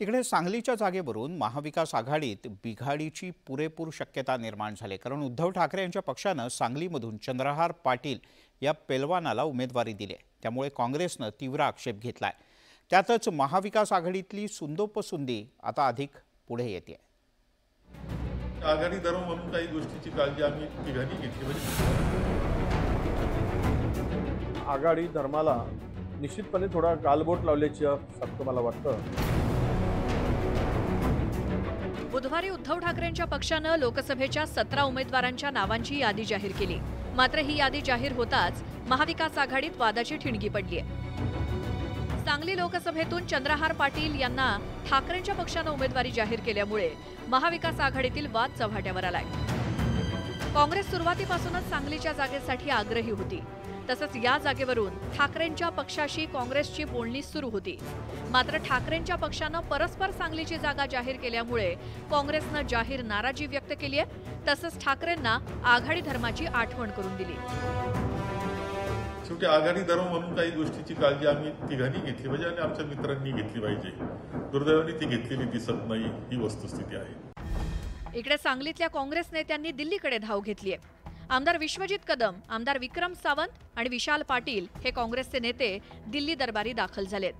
तिकडे सांगलीच्या जागेवरून महाविकास आघाडीत बिघाडीची पुरेपूर शक्यता निर्माण झाली. कारण उद्धव ठाकरे यांच्या पक्षानं सांगलीमधून चंद्रहार पाटील या पेलवानाला उमेदवारी दिली. आहे त्यामुळे काँग्रेसनं तीव्र आक्षेप घेतलाय. त्यातच महाविकास आघाडीतली सुंदोपसुंदी आता अधिक पुढे येते. आघाडी धर्म म्हणून काही गोष्टीची काळजी आम्ही तिघांनी घेतली म्हणजे. आघाडी धर्माला निश्चितपणे थोडा गालबोट लावल्याची मला वाटतं? बुधवारी उद्धव ठाकरेंच्या पक्षानं लोकसभेच्या सतरा उमेदवारांच्या नावांची यादी जाहीर केली. मात्र ही यादी जाहीर होताच महाविकास आघाडीत वादाची ठिणगी पडली सांगली लोकसभेतून चंद्रहार पाटील यांना ठाकरेंच्या पक्षानं उमेदवारी जाहीर केल्यामुळे महाविकास आघाडीतील वाद चव्हाट्यावर आलाय. काँग्रेस सुरुवातीपासूनच सांगलीच्या जागेसाठी आग्रही होती. तसंच या जागेवरून ठाकरेंच्या पक्षाशी काँग्रेसची बोलणी सुरू होती. मात्र ठाकरेंच्या पक्षानं परस्पर सांगलीची जागा जाहीर केल्यामुळे काँग्रेसनं जाहीर नाराजी व्यक्त केली आहे. तसंच ठाकरेंना आघाडी धर्माची आठवण करून दिली. शेवटी आघाडी धर्म म्हणून काही गोष्टीची काळजी आम्ही तिघांनी घेतली पाहिजे आणि आमच्या मित्रांनी घेतली पाहिजे. दुर्दैवाने ती घेतलेली दिसत नाही ही वस्तुस्थिती आहे. इकडे सांगलीतल्या काँग्रेस नेत्यांनी दिल्लीकडे धाव घेतली आहे. आमदार विश्वजित कदम आमदार विक्रम सावंत आणि विशाल पाटील हे काँग्रेसचे नेते दिल्ली दरबारी दाखल झालेत.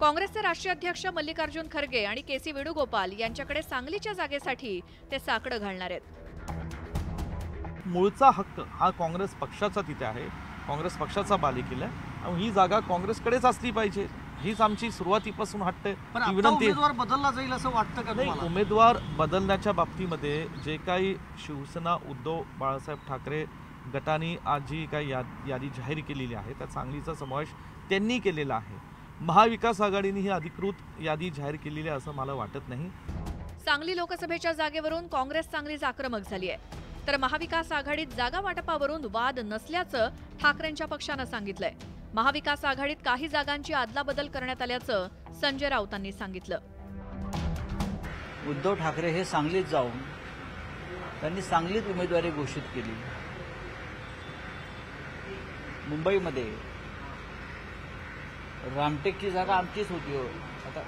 काँग्रेसचे राष्ट्रीय अध्यक्ष मल्लिकार्जुन खरगे आणि के सी वेणुगोपाल यांच्याकडे सांगलीच्या जागेसाठी ते साकडं घालणार आहेत. मूळचा हक्क हा काँग्रेस पक्षाचा तिथे आहे. काँग्रेस पक्षाचा बालेकिल्ला आहे. ही जागा काँग्रेसकडेच असली पाहिजे. हीच आमची सुरुवातीपासून आता विनंती आहे. उमेदवार बदलला जाईल असं वाटतं का नाही उमेदवार बदलण्याच्या बाबतीमध्ये जे काही शिवसेना उद्धव बाळासाहेब ठाकरे गटाने आज जी काही याद यादी जाहीर केलेली आहे त्या सांगलीचा समावेश त्यांनी केलेला आहे. महाविकास आघाडीने ही अधिकृत यादी जाहीर केलेली आहे असं मला वाटत नाही. सांगली लोकसभेच्या जागेवरून काँग्रेस चांगलीच आक्रमक झाली आहे. तर महाविकास आघाडीत जागा वाटपावरून वाद नसल्याचं ठाकरेंच्या पक्षानं सांगितलंय. महाविकास आघाडीत काही जागांची अदलाबदल करण्यात आल्याचं संजय राऊतांनी सांगितलं. उद्धव ठाकरे हे सांगलीत जाऊन त्यांनी सांगलीत उमेदवारी घोषित केली. मुंबईमध्ये रामटेकची जागा आमचीच होती हो. आता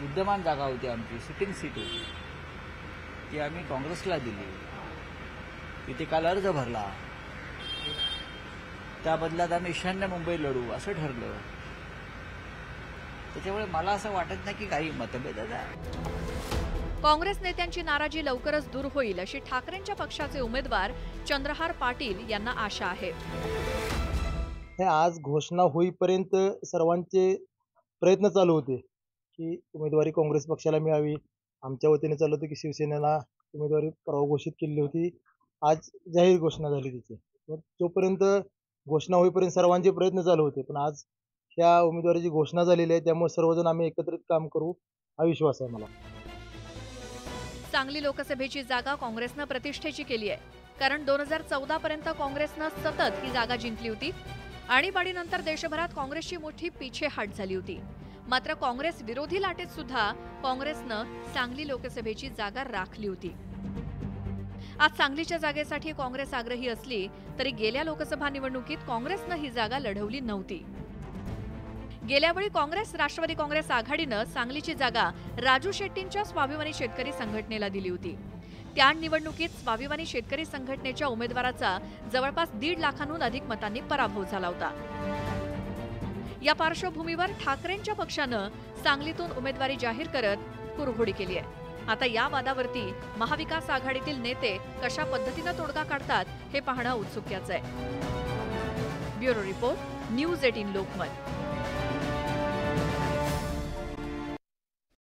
विद्यमान जागा होती आमची सिटिंग सीट होती. ती आम्ही काँग्रेसला दिली. तिथे काल अर्ज भरला. त्या बदल्यात आम्ही ईशान्य मुंबई लढू असं ठरलं. त्याच्यामुळे मला असं वाटत नाही की काही मतभेद काँग्रेस नेत्यांची नाराजी लवकरच दूर होईल अशी ठाकरेंच्या पक्षाचे उमेदवार चंद्रहार पाटील यांना आशा आहे. हे आज घोषणा होईपर्यंत सर्वांचे प्रयत्न चालू होते की उमेदवारी काँग्रेस पक्षाला मिळावी. आमच्या वतीने चालू होतं की शिवसेनेला उमेदवारी परवा घोषित केली होती. आज जाहीर घोषणा झाली तिची तर तोपर्यंत घोषणा होईपर्यंत सर्वांचे प्रयत्न चालू होते. पण आज त्या उमेदवारीची घोषणा झालेली आहे. त्यामुळे सर्वजण आम्ही एकत्रित काम करू हा विश्वास आहे मला. सांगली लोकसभेची जागा काँग्रेसनं प्रतिष्ठेची केली आहे. कारण दोन हजार चौदा पर्यंत काँग्रेसनं सतत ही जागा जिंकली होती आणीबाणीनंतर देशभरात काँग्रेसची मोठी पिछेहाट झाली होती. मात्र काँग्रेस विरोधी लाटेत सुद्धा काँग्रेसनं सांगली लोकसभेची जागा राखली होती. आज सांगलीच्या जागेसाठी काँग्रेस आग्रही असली तरी गेल्या लोकसभा निवडणुकीत काँग्रेसनं ही जागा लढवली नव्हती. गेल्यावेळी काँग्रेस राष्ट्रवादी काँग्रेस आघाडीनं सांगलीची जागा राजू शेट्टींच्या स्वाभिमानी शेतकरी संघटनेला दिली होती. त्या निवडणुकीत स्वाभिमानी शेतकरी संघटनेच्या उमेदवाराचा जवळपास दीड लाखांहून अधिक मतांनी पराभव झाला होता. या पार्श्वभूमीवर ठाकरेंच्या पक्षानं सांगलीतून उमेदवारी जाहीर करत कुरघोडी केली आहे. आता या वादावरती महाविकास आघाडीतील नेते कशा पद्धतीनं तोडगा काढतात हे पाहणं उत्सुक्याचं आहे. Bureau report news eighteen Lokmat.